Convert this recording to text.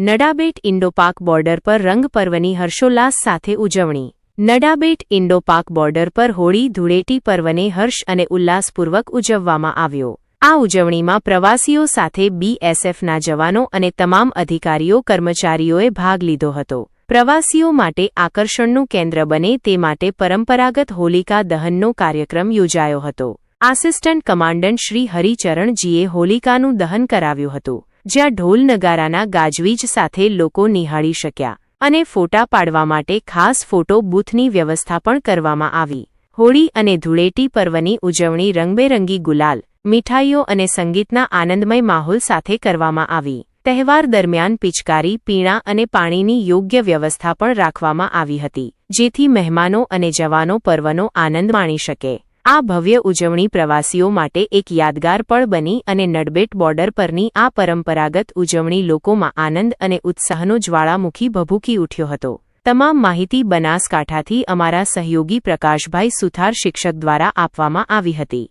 Nadabet ઇન્ડોપાક border પર રંગ પર્વની હર્ષોલ્લાસ સાથે ઉજવણી. નડાબેટ ઇન્ડોપાક બોર્ડર પર હોળી ધૂળેટી પર્વને હર્ષ અને ઉલ્લાસપૂર્વક ઉજવવામાં આવ્યો. આ ઉજવણીમાં પ્રવાસીઓ સાથે બીએસએફના જવાનો અને તમામ અધિકારીઓ, કર્મચારીઓએ ભાગ લીધો હતો. પ્રવાસીઓ માટે આકર્ષણનું કેન્દ્ર બને તે માટે પરંપરાગત હોલિકા દહનનો કાર્યક્રમ યોજાયો હતો. આસિસ્ટન્ટ કમાન્ડન્ટ શ્રી હરિચરણજીએ હોલિકાનું દહન કરાવ્યું હતું. જ્યાં ઢોલ નગારાના ગાજવીજ સાથે લોકો નિહાળી શક્યા અને ફોટા પાડવા માટે ખાસ ફોટો બૂથની વ્યવસ્થા પણ કરવામાં આવી. હોળી અને ધૂળેટી પર્વની ઉજવણી રંગબેરંગી ગુલાલ, મીઠાઈઓ અને સંગીતના આનંદમય માહોલ સાથે કરવામાં આવી. તહેવાર દરમિયાન પિચકારી, પીણા અને પાણીની યોગ્ય વ્યવસ્થા પણ રાખવામાં આવી હતી, જેથી મહેમાનો અને જવાનો પર્વનો આનંદ માણી શકે. આ ભવ્ય ઉજવણી પ્રવાસીઓ માટે એક યાદગાર પળ બની અને નડબેટ બોર્ડર પરની આ પરંપરાગત ઉજવણી લોકોમાં આનંદ અને ઉત્સાહનો જ્વાળામુખી ભભૂકી ઉઠ્યો હતો. તમામ માહિતી બનાસકાંઠાથી અમારા સહયોગી પ્રકાશભાઈ સુથાર શિક્ષક દ્વારા આપવામાં આવી હતી.